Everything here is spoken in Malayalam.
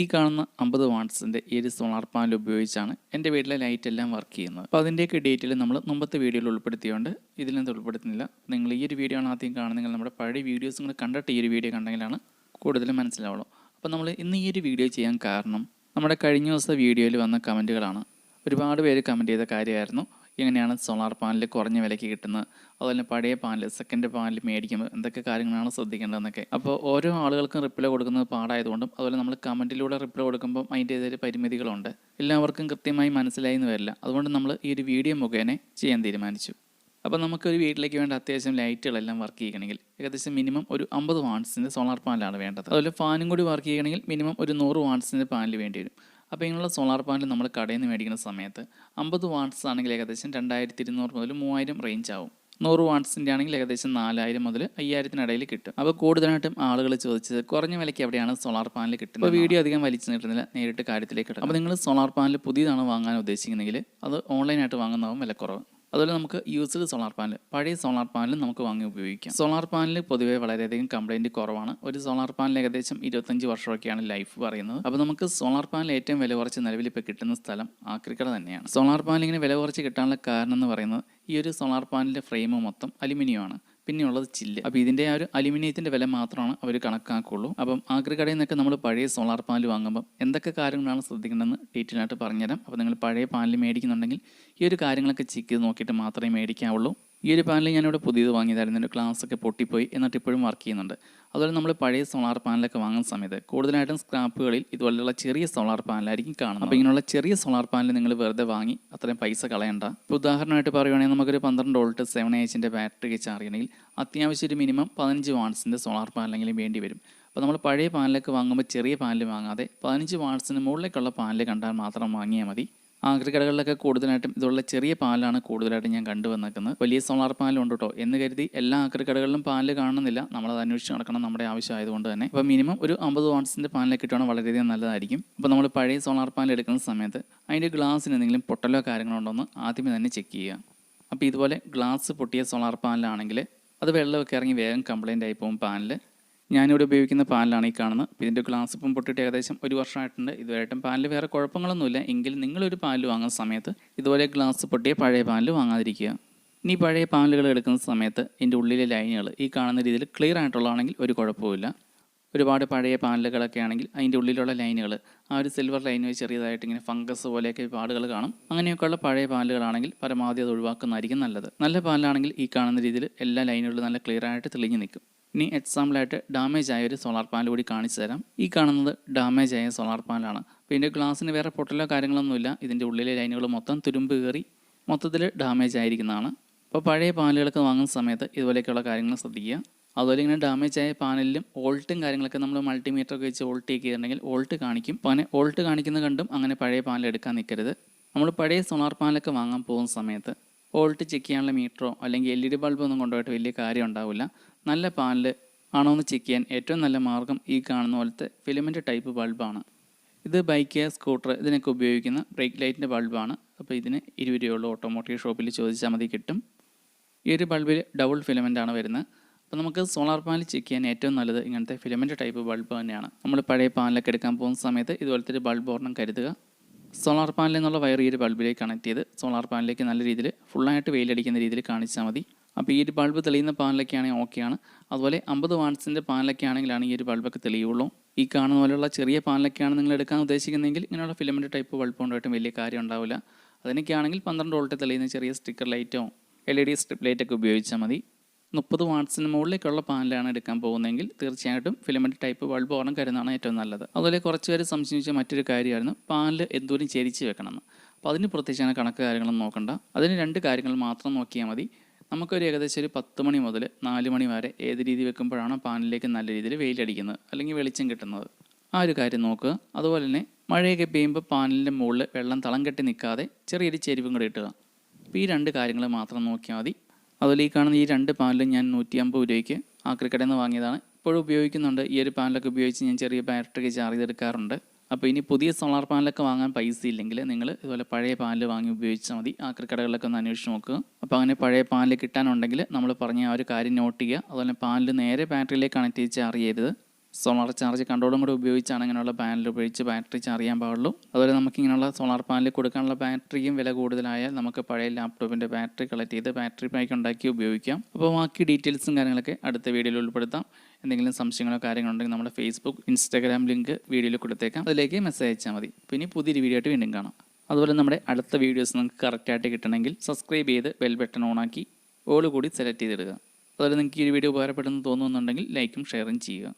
ഈ കാണുന്ന അമ്പത് ഈ ഒരു സോളാർ പാനൽ ഉപയോഗിച്ചാണ് എന്റെ വീട്ടിലെ ലൈറ്റ് എല്ലാം വർക്ക് ചെയ്യുന്നത്. അപ്പോൾ അതിന്റെയൊക്കെ ഡീറ്റെയിൽ നമ്മൾ മുമ്പത്തെ വീഡിയോയിൽ ഉൾപ്പെടുത്തിയുണ്ട് ഇതിലൊന്നും ഉൾപ്പെടുത്തുന്നില്ല. നിങ്ങൾ ഈ ഒരു വീഡിയോ ആണ് ആദ്യം കാണുന്നെങ്കിൽ നമ്മുടെ പഴയ വീഡിയോസ് നിങ്ങൾ കണ്ടിട്ട് ഈ ഒരു വീഡിയോ കണ്ടെങ്കിലാണ് കൂടുതലും മനസ്സിലാവുള്ളൂ. അപ്പോൾ നമ്മൾ ഇന്ന് ഈ ഒരു വീഡിയോ ചെയ്യാൻ കാരണം നമ്മുടെ കഴിഞ്ഞ ദിവസത്തെ വീഡിയോയിൽ വന്ന കമന്റുകളാണ്. ഒരുപാട് പേര് കമന്റ് ചെയ്ത കാര്യമായിരുന്നു. എങ്ങനെയാണ് സോളാർ പാനൽ കുറഞ്ഞ വിലയ്ക്ക് കിട്ടുന്നത്? അതുപോലെ പഴയ പാനൽ സെക്കൻഡ് പാനൽ മേടിക്കുമ്പോൾ എന്തൊക്കെ കാര്യങ്ങളാണ് ശ്രദ്ധിക്കേണ്ടതെന്നൊക്കെ. അപ്പോൾ ഓരോ ആളുകൾക്കും റിപ്ലൈ കൊടുക്കുന്നത് പാടായതുകൊണ്ടും അതുപോലെ നമ്മൾ കമന്റിലൂടെ റിപ്ലൈ കൊടുക്കുമ്പോൾ അതിന്റേതായ പരിമിതികളുണ്ട്. എല്ലാവർക്കും കൃത്യമായി മനസ്സിലായി എന്ന് വരില്ല. അതുകൊണ്ട് നമ്മൾ ഈ ഒരു വീഡിയോ മുഖേന ചെയ്യാൻ തീരുമാനിച്ചു. അപ്പോൾ നമുക്കൊരു വീട്ടിലേക്ക് വേണ്ട അത്യാവശ്യം ലൈറ്റുകളെല്ലാം വർക്ക് ചെയ്യണമെങ്കിൽ ഏകദേശം മിനിമം ഒരു അമ്പത് വാട്ട്സിന്റെ സോളാർ പാനലാണ് വേണ്ടത്. അതുപോലെ ഫാനും കൂടി വർക്ക് ചെയ്യണമെങ്കിൽ മിനിമം ഒരു നൂറ് വാട്ട്സിന്റെ പാനൽ വേണ്ടി വരും. അപ്പോൾ ഇങ്ങനെയുള്ള സോളാർ പാനൽ നമ്മൾ കടയിൽ നിന്ന് മേടിക്കുന്ന സമയത്ത് അമ്പത് വാട്ട്സ് ആണെങ്കിൽ ഏകദേശം രണ്ടായിരത്തി ഇരുന്നൂറ് മുതൽ മൂവായിരം റേഞ്ച് ആവും. നൂറ് വാട്ട്സിന്റെ ആണെങ്കിൽ ഏകദേശം നാലായിരം മുതൽ അയ്യായിരത്തിനിടയിൽ കിട്ടും. അപ്പോൾ കൂടുതലായിട്ടും ആളുകൾ ചോദിച്ചത് കുറഞ്ഞ വിലയ്ക്ക് എവിടെയാണ് സോളാർ പാനൽ കിട്ടുന്നത് അപ്പോൾ വീഡിയോ അധികം വലിച്ചു നീട്ടുന്നില്ല. നേരിട്ട് കാര്യത്തിലേക്ക് കിട്ടും അപ്പോൾ നിങ്ങൾ സോളാർ പാനൽ പുതിയതാണ് വാങ്ങാൻ ഉദ്ദേശിക്കുന്നെങ്കിൽ അത് ഓൺലൈനായിട്ട് വാങ്ങുന്നതാവും വിലക്കുറവ്. അതുപോലെ നമുക്ക് യൂസ്ഡ് സോളാർ പാനൽ പഴയ സോളാർ പാനൽ നമുക്ക് വാങ്ങി ഉപയോഗിക്കാം. സോളാർ പാനൽ പൊതുവെ വളരെയധികം കംപ്ലൈന്റ് കുറവാണ്. ഒരു സോളാർ പാനൽ ഏകദേശം ഇരുപത്തഞ്ച് വർഷമൊക്കെയാണ് ലൈഫ് പറയുന്നത്. അപ്പോൾ നമുക്ക് സോളാർ പാനൽ ഏറ്റവും വില കുറച്ച് നിലവിൽ ഇപ്പോൾ കിട്ടുന്ന സ്ഥലം ആക്രിക്കട തന്നെയാണ്. സോളാർ പാനൽ ഇങ്ങനെ വില കുറച്ച് കിട്ടാനുള്ള കാരണം എന്ന് പറയുന്നത് ഈ ഒരു സോളാർ പാനലിന്റെ ഫ്രെയിം മൊത്തം അലുമിനിയമാണ്. പിന്നെ ഉള്ളത് ചില്ല്. അപ്പോൾ ഇതിന്റെ ആ ഒരു അലുമിനിയത്തിന്റെ വില മാത്രമാണ് അവർ കണക്കാക്കുള്ളൂ. അപ്പം ആഗ്രകടയിൽ നിന്നൊക്കെ നമ്മൾ പഴയ സോളാർ പാനൽ വാങ്ങുമ്പം എന്തൊക്കെ കാര്യങ്ങളാണ് ശ്രദ്ധിക്കേണ്ടതെന്ന് ഡീറ്റെയിൽ ആയിട്ട് പറഞ്ഞുതരാം. അപ്പോൾ നിങ്ങൾ പഴയ പാലിൽ മേടിക്കുന്നുണ്ടെങ്കിൽ ഈ ഒരു കാര്യങ്ങളൊക്കെ ചെക്ക് നോക്കിയിട്ട് മാത്രമേ മേടിക്കാവുള്ളൂ. ഈ ഒരു പാനൽ ഞാനിവിടെ പുതിയത് വാങ്ങിയതായിരുന്നു. എന്റെ ഒക്കെ പൊട്ടിപ്പോയി. എന്നിട്ട് ഇപ്പോഴും വർക്ക് ചെയ്യുന്നുണ്ട്. അതുപോലെ നമ്മൾ പഴയ സോളാർ പാനലൊക്കെ വാങ്ങുന്ന സമയത്ത് കൂടുതലായിട്ടും സ്ക്രാപ്പുകളിൽ ഇതുപോലെയുള്ള ചെറിയ സോളാർ പാനലായിരിക്കും കാണുന്നത്. അപ്പോൾ ഇങ്ങനെയുള്ള ചെറിയ സോളാർ പാനൽ നിങ്ങൾ വെറുതെ വാങ്ങി അത്രയും പൈസ കളയണ്ട. ഇപ്പോൾ ഉദാഹരണമായിട്ട് പറയുകയാണെങ്കിൽ നമുക്കൊരു പന്ത്രണ്ട് വോൾട്ട് സെവൻ എച്ചിന്റെ ബാറ്ററി ചാർജ് ചെയ്യണമെങ്കിൽ അത്യാവശ്യം ഒരു മിനിമം പതിനഞ്ച് വാട്ട്സിന്റെ സോളാർ പാനലെങ്കിലും വേണ്ടി വരും. അപ്പോൾ നമ്മൾ പഴയ പാനലൊക്കെ വാങ്ങുമ്പോൾ ചെറിയ പാനൽ വാങ്ങാതെ പതിനഞ്ച് വാട്ട്സിന് മുകളിലേക്കുള്ള പാനൽ കണ്ടാൽ മാത്രം വാങ്ങിയാൽ മതി. ആഗ്രകടകളിലൊക്കെ കൂടുതലായിട്ടും ഇതുള്ള ചെറിയ പാലാണ് കൂടുതലായിട്ടും ഞാൻ കണ്ടുവന്നേക്കുന്നത് വലിയ സോളാർ പാലുണ്ട് കേട്ടോ എന്ന് കരുതി എല്ലാ ആഗ്രകടകളിലും പാൽ കാണുന്നില്ല. നമ്മളത് അന്വേഷിച്ച് നടക്കണം നമ്മുടെ ആവശ്യമായതുകൊണ്ട് തന്നെ. അപ്പോൾ മിനിമം ഒരു അമ്പത് വാട്ട്സിന്റെ പാലിലൊക്കെ കിട്ടുകയാണെങ്കിൽ വളരെയധികം നല്ലതായിരിക്കും. അപ്പോൾ നമ്മൾ പഴയ സോളാർ പാൽ എടുക്കുന്ന സമയത്ത് അതിന്റെ ഗ്ലാസ്സിന് എന്തെങ്കിലും പൊട്ടലോ കാര്യങ്ങളോ ഉണ്ടോ എന്ന് ആദ്യമേ തന്നെ ചെക്ക് ചെയ്യുക. അപ്പോൾ ഇതുപോലെ ഗ്ലാസ് പൊട്ടിയ സോളാർ പാലിലാണെങ്കിൽ അത് വെള്ളമൊക്കെ ഇറങ്ങി വേഗം കംപ്ലൈന്റ് ആയി പോകും പാനൽ ഞാനിവിടെ ഉപയോഗിക്കുന്ന പാനലാണ് ഈ കാണുന്നത്. ഇതിന്റെ ഗ്ലാസ് ഇപ്പം പൊട്ടിട്ട് ഏകദേശം ഒരു വർഷമായിട്ടുണ്ട്. ഇതുവരെയായിട്ടും പാലിൽ വേറെ കുഴപ്പങ്ങളൊന്നുമില്ല. എങ്കിലും നിങ്ങളൊരു പാനൽ വാങ്ങുന്ന സമയത്ത് ഇതുപോലെ ഗ്ലാസ് പൊട്ടിയ പഴയ പാനൽ വാങ്ങാതിരിക്കുക. ഇനി പഴയ പാനലുകൾ എടുക്കുന്ന സമയത്ത് ഇതിന്റെ ഉള്ളിലെ ലൈനുകൾ ഈ കാണുന്ന രീതിയിൽ ക്ലിയർ ആയിട്ടുള്ളതാണെങ്കിൽ ഒരു കുഴപ്പമില്ല ഒരുപാട് പഴയ പാനലുകളൊക്കെ ആണെങ്കിൽ അതിന്റെ ഉള്ളിലുള്ള ലൈനുകൾ ആ ഒരു സിൽവർ ലൈൻ ചെറിയതായിട്ട് ഇങ്ങനെ ഫംഗസ് പോലെയൊക്കെ പാടുകൾ കാണും. അങ്ങനെയൊക്കെയുള്ള പഴയ പാനലുകളാണെങ്കിൽ പരമാവധി അത് ഒഴിവാക്കുന്നതായിരിക്കും നല്ലത്. നല്ല പാനലാണെങ്കിൽ ഈ കാണുന്ന രീതിയിൽ എല്ലാ ലൈനുകളും നല്ല ക്ലിയർ ആയിട്ട് തെളിഞ്ഞു നിൽക്കും. ഇനി എക്സാമ്പിളായിട്ട് ഡാമേജ് ആയ ഒരു സോളാർ പാനൽ കൂടി കാണിച്ചു തരാം. ഈ കാണുന്നത് ഡാമേജ് ആയ സോളാർ പാനലാണ് അപ്പോൾ ഇതിന്റെ ഗ്ലാസ്സിന് വേറെ പൊട്ടലോ കാര്യങ്ങളൊന്നുമില്ല ഇതിന്റെ ഉള്ളിലെ ലൈനുകൾ മൊത്തം തുരുമ്പ് കയറി മൊത്തത്തിൽ ഡാമേജ് ആയിരിക്കുന്നതാണ്. അപ്പോൾ പഴയ പാനലുകളൊക്കെ വാങ്ങുന്ന സമയത്ത് ഇതുപോലെയൊക്കെയുള്ള കാര്യങ്ങൾ ശ്രദ്ധിക്കുക. അതുപോലെ ഇങ്ങനെ ഡാമേജ് ആയ പാനലിലും ഓൾട്ടും കാര്യങ്ങളൊക്കെ നമ്മൾ മൾട്ടിമീറ്റർ ഒക്കെ വെച്ച് ഓൾട്ട് ചെയ്തിട്ടുണ്ടെങ്കിൽ ഓൾട്ട് കാണിക്കും. അപ്പോൾ അങ്ങനെ ഓൾട്ട് കാണിക്കുന്ന കണ്ടും അങ്ങനെ പഴയ പാനൽ എടുക്കാൻ നിൽക്കരുത് നമ്മൾ പഴയ സോളാർ പാനലൊക്കെ വാങ്ങാൻ പോകുന്ന സമയത്ത് ഓൾട്ട് ചെക്ക് ചെയ്യാനുള്ള മീറ്ററോ അല്ലെങ്കിൽ എൽ ഇ ഡി ബൾബോ ഒന്നും കൊണ്ടുപോയിട്ട് വലിയ കാര്യം ഉണ്ടാവില്ല. നല്ല പാലിൽ ആണോ എന്ന് ചെക്ക് ചെയ്യാൻ ഏറ്റവും നല്ല മാർഗം ഈ കാണുന്ന പോലത്തെ ഫിലമെന്റ് ടൈപ്പ് ബൾബാണ് ഇത് ബൈക്ക് സ്കൂട്ടർ ഇതിനൊക്കെ ഉപയോഗിക്കുന്ന ബ്രേക്ക് ലൈറ്റിന്റെ ബൾബാണ് അപ്പോൾ ഇതിന് ഇരുപത് രൂപയുള്ള ഓട്ടോമോട്ടീവ് ഷോപ്പിൽ ചോദിച്ചാൽ മതി കിട്ടും. ഈ ഒരു ബൾബിൽ ഡബിൾ ഫിലമെന്റ് ആണ് വരുന്നത്. അപ്പോൾ നമുക്ക് സോളാർ പാനൽ ചെക്ക് ചെയ്യാൻ ഏറ്റവും നല്ലത് ഇങ്ങനത്തെ ഫിലമെന്റ് ടൈപ്പ് ബൾബ് തന്നെയാണ്. നമ്മൾ പഴയ പാനലൊക്കെ എടുക്കാൻ പോകുന്ന സമയത്ത് ഇതുപോലത്തെ ഒരു ബൾബ് ഒരെണ്ണം കരുതുക. സോളാർ പാനലിൽ നിന്നുള്ള വയർ ഈ ഒരു ബൾബിലേക്ക് കണക്ട് ചെയ്ത് സോളാർ പാനലിലേക്ക് നല്ല രീതിയിൽ ഫുള്ളായിട്ട് വെയിലടിക്കുന്ന രീതിയിൽ കാണിച്ചാൽ മതി. അപ്പോൾ ഈ ഒരു ബൾബ് തെളിയുന്ന പാനലൊക്കെ ആണെങ്കിൽ ഓക്കെയാണ്. അതുപോലെ അമ്പത് വാട്ട്സിന്റെ പാനലൊക്കെ ആണെങ്കിലാണ് ഈ ഒരു ബൾബൊക്കെ തെളിയുള്ളൂ. ഈ കാണുന്ന പോലെയുള്ള ചെറിയ പാനലൊക്കെയാണ് നിങ്ങൾ എടുക്കാൻ ഉദ്ദേശിക്കുന്നതെങ്കിൽ ഇങ്ങനെയുള്ള ഫിലമെന്റ് ടൈപ്പ് ബൾബ് കൊണ്ടുപോയിട്ടും വലിയ കാര്യം ഉണ്ടാവില്ല. അതിനൊക്കെ ആണെങ്കിൽ പന്ത്രണ്ട് വോൾട്ട് തെളിയുന്ന ചെറിയ സ്റ്റിക്കർ ലൈറ്റോ എൽ ഇ ഡി സ്ട്രിപ്പ് ലൈറ്റൊക്കെ ഉപയോഗിച്ചാൽ മതി. മുപ്പത് വാട്ട്സിന് മുകളിലേക്കുള്ള പാനലാണ് എടുക്കാൻ പോകുന്നതെങ്കിൽ തീർച്ചയായിട്ടും ഫിലമെന്റ് ടൈപ്പ് ബൾബ് ഓണം കരുതാണ് ഏറ്റവും നല്ലത്. അതുപോലെ കുറച്ച് പേര് സംശയിച്ച മറ്റൊരു കാര്യമായിരുന്നു. പാനൽ എന്തോരം ചെരിച്ച് വെക്കണം അപ്പോൾ അതിന് പ്രത്യേകിച്ച് അങ്ങനെ കണക്ക് കാര്യങ്ങളൊന്നും നോക്കണ്ട. അതിന് രണ്ട് കാര്യങ്ങൾ മാത്രം നോക്കിയാൽ മതി. നമുക്കൊരു ഏകദേശം ഒരു പത്ത് മണി മുതൽ നാല് മണി വരെ ഏത് രീതി വെക്കുമ്പോഴാണ് പാനിലേക്ക് നല്ല രീതിയിൽ വെയിലടിക്കുന്നത് അല്ലെങ്കിൽ വെളിച്ചം കിട്ടുന്നത്. ആ ഒരു കാര്യം നോക്കുക. അതുപോലെ തന്നെ മഴയൊക്കെ പെയ്യുമ്പോൾ പാനലിന്റെ മുകളിൽ വെള്ളം തളം കെട്ടി നിൽക്കാതെ ചെറിയൊരു ചെരിവും കൂടി ഇട്ടുക അപ്പോൾ ഈ രണ്ട് കാര്യങ്ങൾ മാത്രം നോക്കിയാൽ മതി. അതുപോലെ ഈ കാണുന്ന ഈ രണ്ട് പാനലും ഞാൻ നൂറ്റി അമ്പത് രൂപയ്ക്ക് ആക്രിക്കടയിൽ നിന്ന് വാങ്ങിയതാണ്. ഇപ്പോഴും ഉപയോഗിക്കുന്നുണ്ട്. ഈ ഒരു പാനലൊക്കെ ഉപയോഗിച്ച് ഞാൻ ചെറിയ ബാറ്ററിക്ക് ചാർജ് ചെയ്തെടുക്കാറുണ്ട്. അപ്പോൾ ഇനി പുതിയ സോളാർ പാനലൊക്കെ വാങ്ങാൻ പൈസ ഇല്ലെങ്കിൽ നിങ്ങൾ ഇതുപോലെ പഴയ പാനൽ വാങ്ങി ഉപയോഗിച്ചാൽ മതി. ആക്രിക്കടകളിലൊക്കെ ഒന്ന് അന്വേഷിച്ച് നോക്കുക. അപ്പോൾ അങ്ങനെ പഴയ പാനിൽ കിട്ടാനുണ്ടെങ്കിൽ നമ്മൾ പറഞ്ഞ ആ ഒരു കാര്യം നോട്ട് ചെയ്യുക. അതുപോലെ പാനിൽ നേരെ ബാറ്ററിയിലേക്ക് കണക്ട് ചെയ്ത് ചാർജ് ചെയ്യരുത് സോളാർ ചാർജ് കൺട്രോളും കൂടെ ഉപയോഗിച്ചാണ് ഇങ്ങനെയുള്ള പാനൽ ഉപയോഗിച്ച് ബാറ്ററി ചാർജ് ചെയ്യാൻ പാടുള്ളൂ. അതുപോലെ നമുക്ക് ഇങ്ങനെയുള്ള സോളാർ പാനൽ കൊടുക്കാനുള്ള ബാറ്ററിയും വില കൂടുതലായാൽ നമുക്ക് പഴയ ലാപ്ടോപ്പിന്റെ ബാറ്ററി കളക്ട് ചെയ്ത് ബാറ്ററി പാക്ക് ഉണ്ടാക്കി ഉപയോഗിക്കാം. അപ്പോൾ ബാക്കി ഡീറ്റെയിൽസും കാര്യങ്ങളൊക്കെ അടുത്ത വീഡിയോയിൽ ഉൾപ്പെടുത്താം. എന്തെങ്കിലും സംശയങ്ങളോ കാര്യങ്ങളോ ഉണ്ടെങ്കിൽ നമ്മുടെ ഫേസ്ബുക്ക് ഇൻസ്റ്റാഗ്രാം ലിങ്ക് വീഡിയോയിൽ കൊടുത്തേക്കാം. അതിലേക്ക് മെസ്സേജ് അയച്ചാൽ മതി. പിന്നെ പുതിയൊരു വീഡിയോ ആയിട്ട് വീണ്ടും കാണാം. അതുപോലെ നമ്മുടെ അടുത്ത വീഡിയോസ് നിങ്ങൾക്ക് കറക്റ്റായിട്ട് കിട്ടണമെങ്കിൽ സബ്സ്ക്രൈബ് ചെയ്ത് ബെൽ ബട്ടൺ ഓണാക്കി ഓൾ കൂടി സെലക്ട് ചെയ്തിടുക. അതുപോലെ നിങ്ങൾക്ക് ഈ വീഡിയോ ഉപകാരപ്പെടുന്നു തോന്നുന്നുണ്ടെങ്കിൽ ലൈക്കും ഷെയറും ചെയ്യുക.